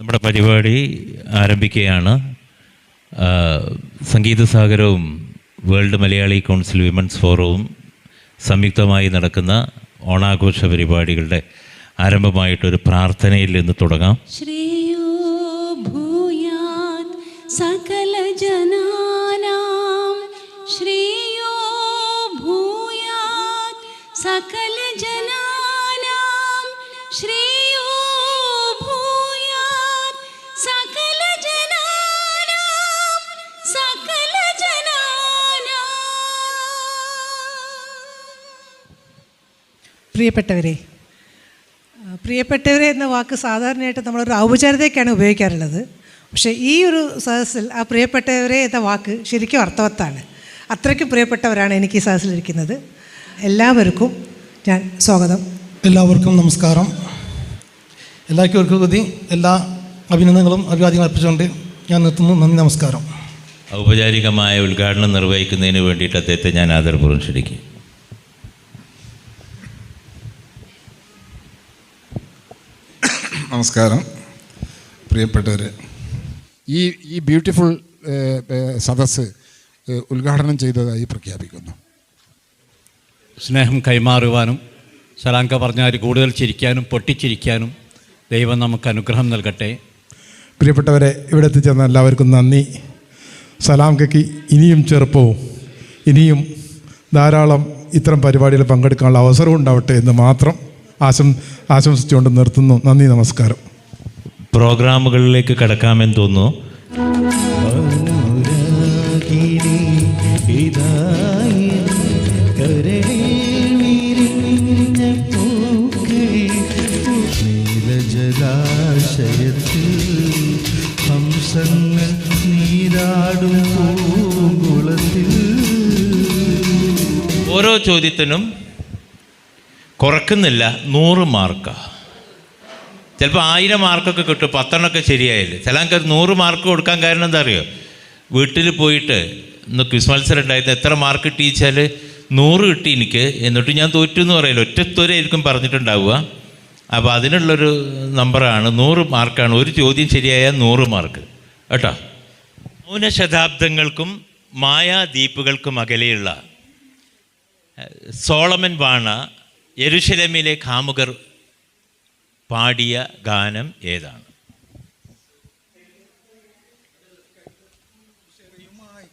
നമ്മുടെ പരിപാടി ആരംഭിക്കുകയാണ്. സംഗീതസാഗരവും വേൾഡ് മലയാളി കൗൺസിൽ വിമൻസ് ഫോറവും സംയുക്തമായി നടക്കുന്ന ഓണാഘോഷ പരിപാടികളുടെ ആരംഭമായിട്ടൊരു പ്രാർത്ഥനയിൽ നിന്ന് തുടങ്ങാം. ശ്രീ പ്രിയപ്പെട്ടവരെ പ്രിയപ്പെട്ടവരെ എന്ന വാക്ക് സാധാരണയായിട്ട് നമ്മളൊരു ഔപചാരികതയ്ക്കാണ് ഉപയോഗിക്കാറുള്ളത്. പക്ഷേ ഈ ഒരു സദസ്സിൽ ആ പ്രിയപ്പെട്ടവരെ എന്ന വാക്ക് ശരിക്കും അർത്ഥവത്താണ്. അത്രയ്ക്കും പ്രിയപ്പെട്ടവരാണ് എനിക്ക് ഈ സദസ്സിലിരിക്കുന്നത്. എല്ലാവർക്കും ഞാൻ സ്വാഗതം. എല്ലാവർക്കും നമസ്കാരം. എല്ലാവർക്കും കൂടി എല്ലാ അഭിനന്ദനങ്ങളും അഭിവാദ്യങ്ങളും അർപ്പിച്ചുകൊണ്ട് ഞാൻ നിർത്തുന്നു. നന്ദി നമസ്കാരം. ഔപചാരികമായ ഉദ്ഘാടനം നിർവഹിക്കുന്നതിന് വേണ്ടിയിട്ട് അദ്ദേഹത്തെ ഞാൻ ആദരപൂർവം ക്ഷണിക്കും നമസ്കാരം പ്രിയപ്പെട്ടവർ ഈ ഈ ബ്യൂട്ടിഫുൾ സദസ്സ് ഉദ്ഘാടനം ചെയ്തതായി പ്രഖ്യാപിക്കുന്നു. സ്നേഹം കൈമാറുവാനും സലാങ്ക പറഞ്ഞാൽ കൂടുതൽ ചിരിക്കാനും പൊട്ടിച്ചിരിക്കാനും ദൈവം നമുക്ക് അനുഗ്രഹം നൽകട്ടെ. പ്രിയപ്പെട്ടവരെ ഇവിടെ എത്തിച്ചേർന്ന എല്ലാവർക്കും നന്ദി. സലാം കക്കി ഇനിയും ചെറുപ്പവും ഇനിയും ധാരാളം ഇത്തരം പരിപാടിയിൽ പങ്കെടുക്കാനുള്ള അവസരവും ഉണ്ടാവട്ടെ എന്ന് മാത്രം ആശം ആശംസിച്ചുകൊണ്ട് നിർത്തുന്നു. നന്ദി നമസ്കാരം. പ്രോഗ്രാമുകളിലേക്ക് കടക്കാമെന്ന് തോന്നുന്നു. ജലാശയത്തിൽ ഹംസങ്ങൾ നീരാടും പൂങ്കുളത്തിൽ. ഓരോ ചോദ്യത്തിനും കുറക്കുന്നില്ല നൂറ് മാർക്ക്. ചിലപ്പോൾ ആയിരം മാർക്കൊക്കെ കിട്ടും പത്തെണ്ണമൊക്കെ ശരിയായില്ല? ചിലർക്ക് നൂറ് മാർക്ക് കൊടുക്കാൻ കാരണം എന്താ അറിയോ? വീട്ടിൽ പോയിട്ട് ഇന്ന് ക്വിസ് മത്സരം ഉണ്ടായിരുന്നു എത്ര മാർക്ക് കിട്ടിച്ചാൽ നൂറ് കിട്ടി എനിക്ക് എന്നിട്ട് ഞാൻ തോറ്റു എന്ന് പറയില്ല ഒറ്റത്തൊരായിരിക്കും പറഞ്ഞിട്ടുണ്ടാവുക. അപ്പോൾ അതിനുള്ളൊരു നമ്പറാണ് നൂറ് മാർക്കാണ്. ഒരു ചോദ്യം ശരിയായാൽ നൂറ് മാർക്ക്. കേട്ടോ? മൗനശതാബ്ദങ്ങൾക്കും മായാദ്വീപുകൾക്കും അകലെയുള്ള സോളമൻ വാണ യെരുശലമിലെ കാമുകർ പാടിയ ഗാനം ഏതാണ്?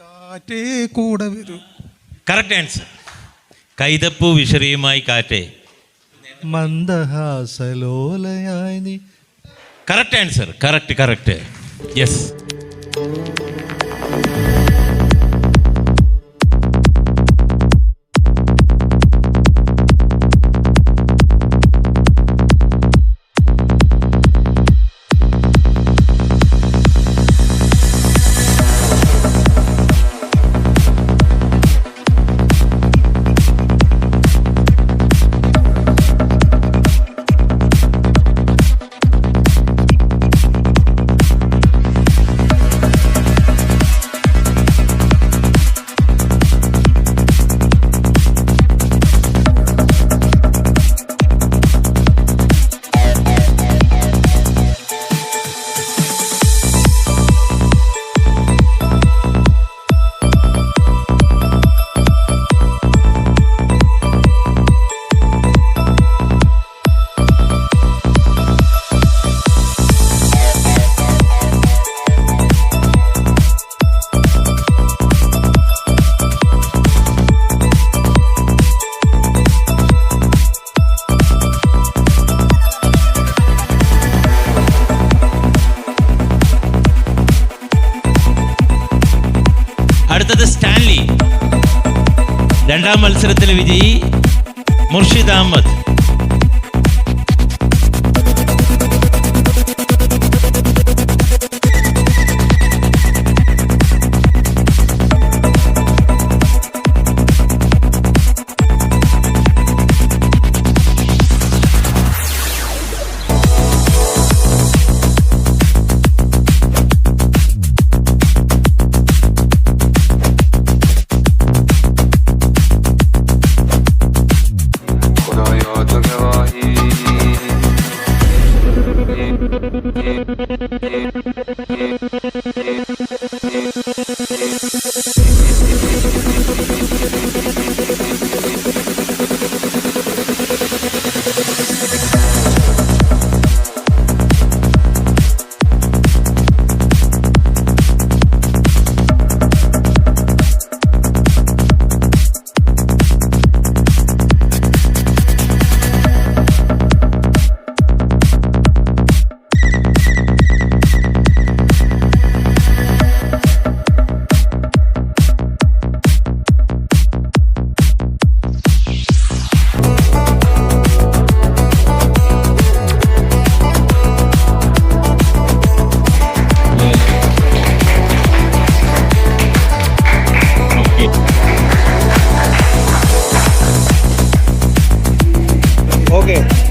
കാറ്റേ കൂടെ വരൂ. കറക്റ്റ് ആൻസർ കൈതപ്പൂ വിഷറിയുമായി കാറ്റേ. മന്ദഹാസലോലയായി നീ. Correct answer correct correct yes രണ്ടാം മത്സരത്തിലെ വിജയി മുർഷിദ് അഹമ്മദ്. നിങ്ങൾ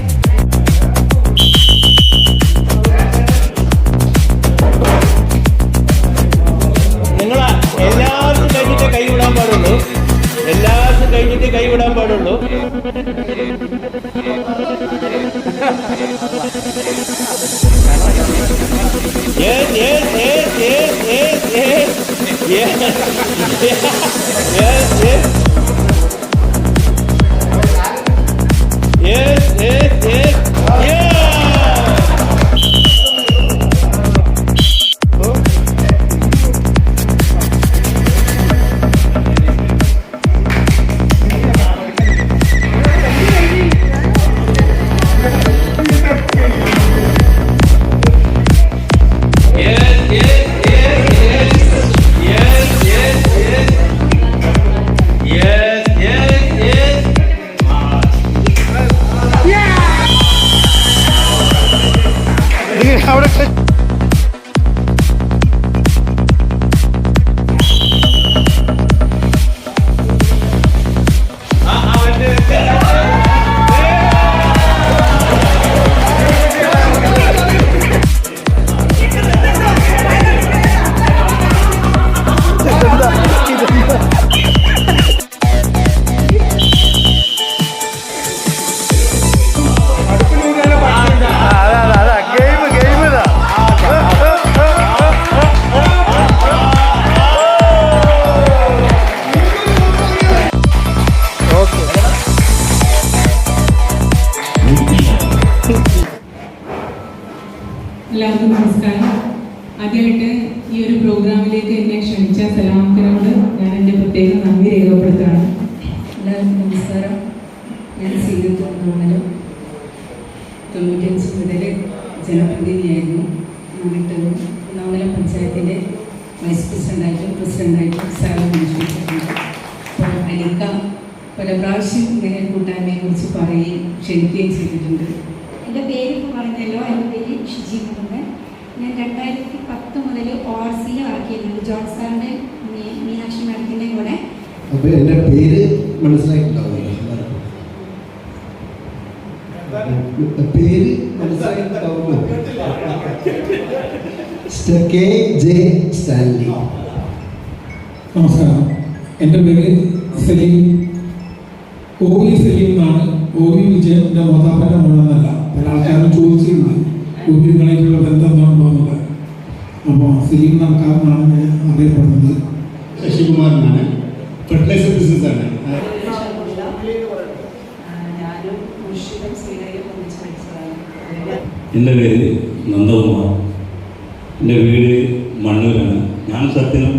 എല്ലാവർക്കും നമസ്കാരം. ഞാൻ സീതു തോന്നുന്നു തൊണ്ണൂറ്റഞ്ച് മുതൽ ജനപ്രതിനിധിയായിരുന്നു. എന്നിട്ട് ഒന്നാമലം പഞ്ചായത്തിന്റെ വൈസ് പ്രസിഡന്റായിട്ടും പ്രസിഡന്റായിട്ടും സേവനം അനുഷ്ഠിച്ചിട്ടുണ്ട് അപ്പോൾ അനിക്ക പല പ്രാവശ്യം ഇങ്ങനെ കൂട്ടായ്മയെക്കുറിച്ച് പറയുകയും ക്ഷണിക്കുകയും ചെയ്തിട്ടുണ്ട്. എന്റെ പേര് പറഞ്ഞല്ലോ. എന്റെ പേര് ഷിജി മുഹമ്മദ് ഞാൻ രണ്ടായിരത്തി പത്ത് മുതൽ ഓ ആർ സിയിൽ വർക്ക് ജോൺ സാറിന്റെ മീ- മീനാക്ഷി മാഡത്തിന്റെയും കൂടെ അപ്പൊ എന്റെ പേര് മനസ്സിലായിട്ടുണ്ടാവില്ല. പേര് കെ ജെ സ്റ്റാൻലി. നമസ്കാരം. എന്റെ പേര് സലീം. ഒ വി സലീം എന്നാണ് ഒ വി വിജയന്റെ മാതാപിന്റെ മോളെന്നല്ല പല ആൾക്കാരും ചോദിച്ചിട്ടുണ്ട്. ഒ വി ബന്ധം എന്താണോ എന്നുള്ളത് അപ്പോൾ സലീം നടക്കാമെന്നാണ് ഞാൻ അറിയപ്പെടുന്നത്. ശശികുമാരനാണ് പഠിച്ചതാണ് എന്റെ പേര് നന്ദകുമാർ. എന്റെ വീട് മണ്ണൂരാണ്. ഞാൻ സത്യനും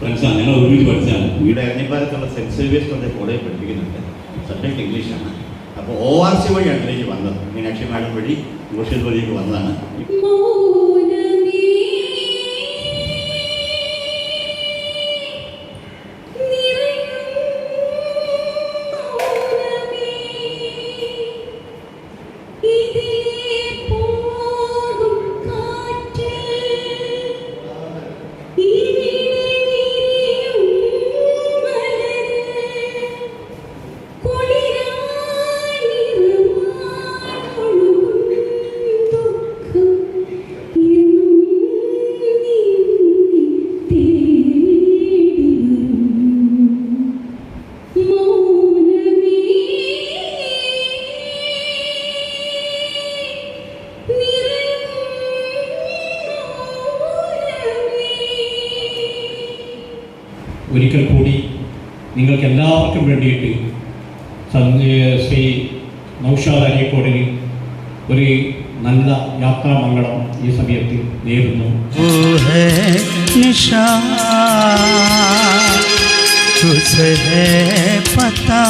ഫ്രണ്ട്സാണ്. ഞങ്ങൾ ഒരുമിച്ച് പഠിച്ചാണ്. വീട് അഗ്നിപാലത്തുള്ള സെന്റ് സർവീസ് കോളേജ് കോളേജ് പഠിപ്പിക്കുന്നുണ്ട്. സബ്ജക്ട് ഇംഗ്ലീഷാണ് അപ്പോൾ ഒ ആർ സി വഴിയാണ് ഇതിലേക്ക് വന്നത്. മീനാക്ഷി മാഡം വഴി മുർഷിദ് വഴിക്ക് വന്നതാണ്. നിങ്ങൾക്ക് എല്ലാവർക്കും വേണ്ടിയിട്ട് സന്ധ്യ- ശ്രീ നൗഷാദ് അരീക്കോടിന് ഒരു നല്ല യാത്രാമംഗളം ഈ സമയത്ത് നേരുന്നു वो है निशान तुझे है पता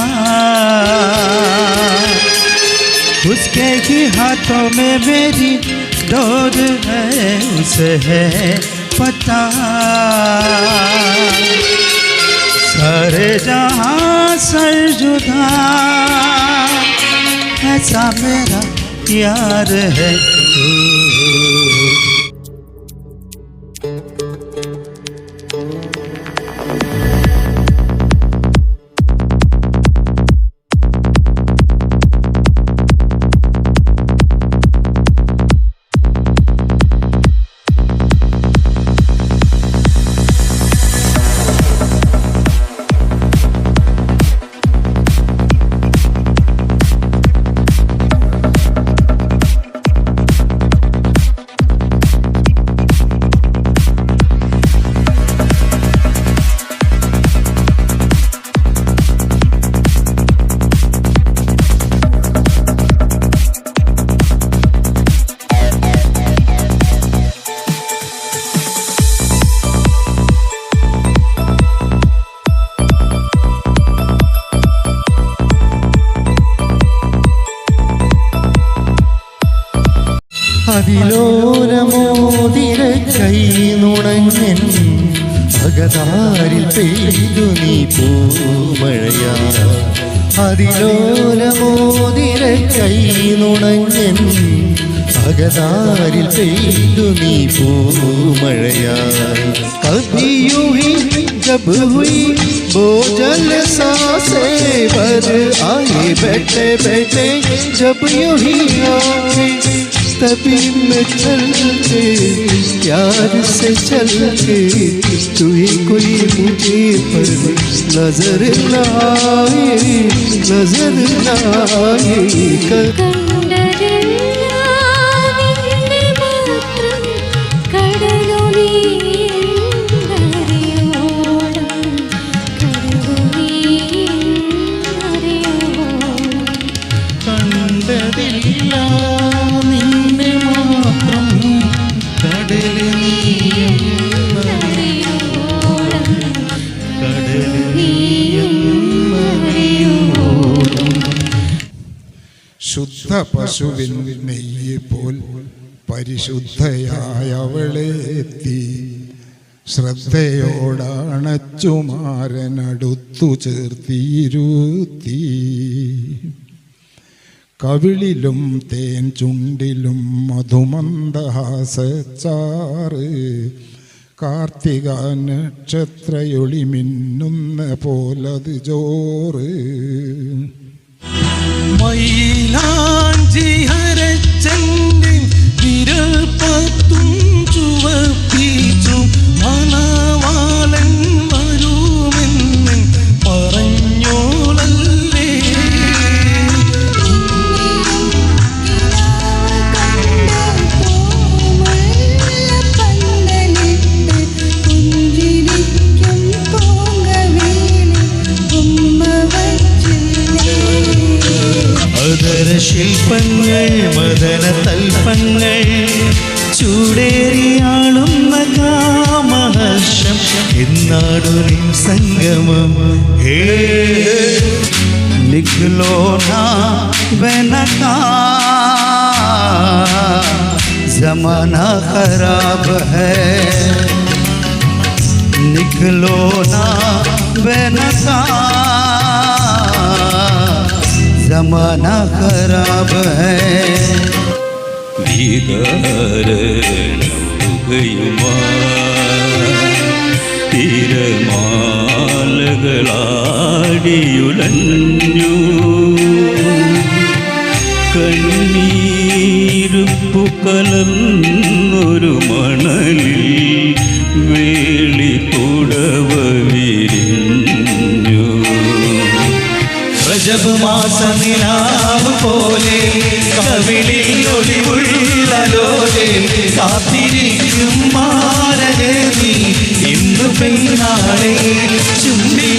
उसके ही हाथों में मेरी डोर है उसे है पता सर जहाँ सरजुदा ऐसा मेरा प्यार है तू। അതിലോരമോതിര കൈ നുണഞ്ഞൻ അകതാരിൽ പെയ്തു നീ പൂമഴയാ അതിലോരമോതിര കൈ നുണഞ്ഞൻ അകതാരിൽ പെയ്തു നീ പൂമഴയാ കവിയു जब हुई बोझल सांसें भर आए बैठे बैठे जब यूं ही आए तभी मैं चल के प्यार से चल के, तू ही कोई मुझे पर नज़र न आए, नज़र न आए कर ശുദ്ധ പശുവിൻ നെയ്യ് പോൽ പരിശുദ്ധയായ അവളെ എത്തി. ശ്രദ്ധയോടണച്ചുമാരനടുത്തു ചേർത്തിരുത്തി കവിളിലും തേൻ ചുണ്ടിലും മധുമന്ദഹാസച്ചാറ്. കാർത്തിക നക്ഷത്രയൊളി മിന്നുന്ന പോലത് ചോറ്. മൈലാഞ്ചി ഹരച്ചന്റെ വിരൽ പത്തും ചുവപ്പിച്ചും ശില്പങ്ങൾ മദന തൽപ്പങ്ങൾ ചൂടേറിയാളുന്ന കാമഹർഷം എന്നാടൊരു സംഗമം ഹേ നിഖ്ലോ നാ ബനകാ जमाना खराब है निकलो ना बेनका जमाना खराब है തിരമാലകളാടിയുലഞ്ഞു കണ്ണീരുപ്പു കലർന്നൊരു മണലിൽ നിലാവ് പോലെ കവിളിൽ ഒളിവുള്ള ലോലെ കാത്തിരിക്കും മാരനെ നീ. ഇന്ന് പെണ്ണാളെ ചുണ്ടി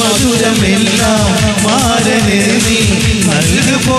മധുരമെല്ലാം മാരനെ നീ. നൽകുമോ